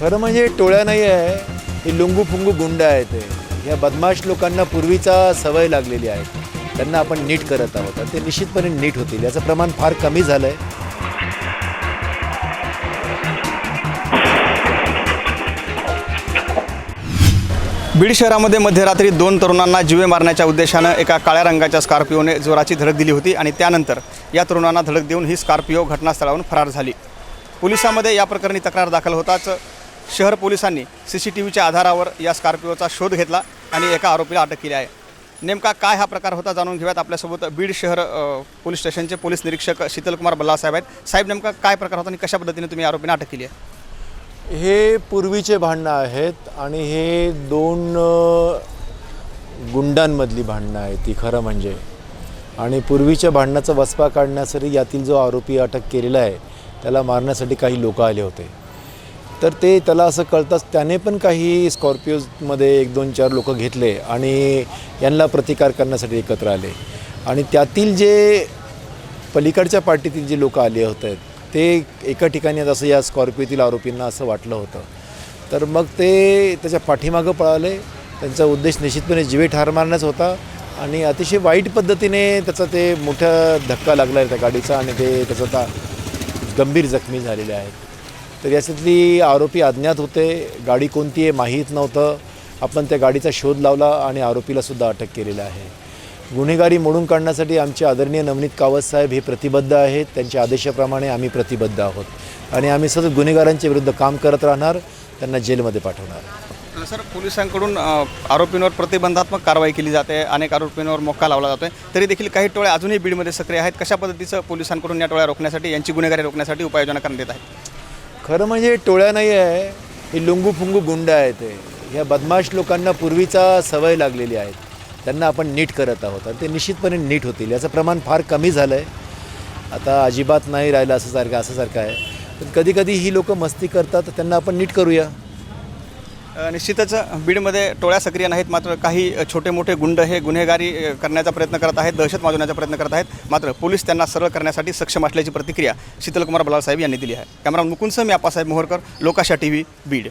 खरं म्हणजे टोळ्या नाही आहे. हे लुंगू फुंगू गुंड आहे ते. या बदमाश लोकांना पूर्वीचा सवय लागलेली आहे. त्यांना आपण नीट करत आहोत. आणि ते निश्चितपणे नीट होतील. याचं प्रमाण फार कमी झालं आहे बीड शहरामध्ये मध्यरात्री दोन तरुणांना जीवे मारण्याच्या उद्देशानं एका काळ्या रंगाच्या स्कॉर्पिओने जोराची धडक दिली होती आणि त्यानंतर या तरुणांना धडक देऊन ही स्कॉर्पिओ घटनास्थळावरून फरार झाली. पोलिसांमध्ये या प्रकरणी तक्रार दाखल होताच शहर पोलिसांनी सी सी टी व्हीच्या आधारावर या स्कॉर्पिओचा शोध घेतला आणि एका आरोपीला अटक केली आहे. नेमका काय हा प्रकार होता जाणून घेऊयात आपल्यासोबत बीड शहर पोलीस स्टेशनचे पोलीस निरीक्षक शीतलकुमार बल्ला साहेब आहेत. साहेब नेमका काय प्रकार होता आणि कशा पद्धतीने तुम्ही आरोपीने अटक केली आहे? हे पूर्वीचे भांडणं आहेत आणि हे दोन गुंडांमधली भांडणं आहेत ती खरं म्हणजे. आणि पूर्वीच्या भांडणाचा वसपा काढण्यासाठी यातील जो आरोपी अटक केलेला आहे त्याला मारण्यासाठी काही लोक आले होते. तर ते त्याला असं कळताच त्याने पण काही स्कॉर्पिओजमध्ये एक दोन चार लोक घेतले आणि यांना प्रतिकार करण्यासाठी एकत्र आले. आणि त्यातील जे पलीकडच्या पार्टीतील जे लोक आले होते ते एका ठिकाणी असं या स्कॉर्पिओतील आरोपींना असं वाटलं होतं. तर मग ते त्याच्या पाठीमागं पळाले. त्यांचा उद्देश निश्चितपणे जीवे ठार मारण्याच होता आणि अतिशय वाईट पद्धतीने त्याचा ते मोठा धक्का लागला आहे त्या गाडीचा आणि ते त्याचा गंभीर जखमी झालेले आहेत. तर याच्यातली आरोपी अज्ञात होते. गाडी कोणती आहे माहीत नव्हतं. आपण त्या गाडीचा शोध लावला आणि आरोपीलासुद्धा अटक केलेलं आहे. गुन्हेगारी मोडून काढण्यासाठी आमचे आदरणीय नवनीत कावत साहेब हे प्रतिबद्ध आहेत. त्यांच्या आदेशाप्रमाणे आम्ही प्रतिबद्ध आहोत. आणि आम्ही सतत गुन्हेगारांच्या विरुद्ध काम करत राहणार. त्यांना जेलमध्ये पाठवणार. सर पोलिसांकडून आरोपींवर प्रतिबंधात्मक कारवाई केली जाते. अनेक आरोपींवर मोक्का लावला जातोय. तरी देखील काही टोळ्या अजूनही बीडमध्ये सक्रिय आहेत. कशा पद्धतीचं पोलिसांकडून या टोळ्या रोखण्यासाठी यांची गुन्हेगारी रोखण्यासाठी उपाययोजना करण्यात येत आहे? खरं म्हणजे टोळ्या नाही आहे हे लुंगू फुंगू गुंड आहे ते. ह्या बदमाश लोकांना पूर्वीचा सवय लागलेली आहे. त्यांना आपण नीट करत आहोत. आणि ते निश्चितपणे नीट होतील. याचं प्रमाण फार कमी झालं आहे आता अजिबात नाही राहिलं असं सारखं असं सारखं आहे. पण कधीकधी ही लोकं मस्ती करतात. तर त्यांना आपण नीट करूया. निश्चितच बीडमध्ये टोळ्या सक्रिय नाहीत मात्र काही छोटे मोठे गुंड हे गुन्हेगारी करण्याचा प्रयत्न करत आहेत दहशत माजवण्याचा प्रयत्न करत आहेत. मात्र पोलीस त्यांना सरळ करण्यासाठी सक्षम असल्याची प्रतिक्रिया शीतलकुमार बलाल साहेब यांनी दिली आहे. कॅमेरा मुकुंद मी आप्पासाहेब मोहरकर लोकाशा टी व्ही बीड.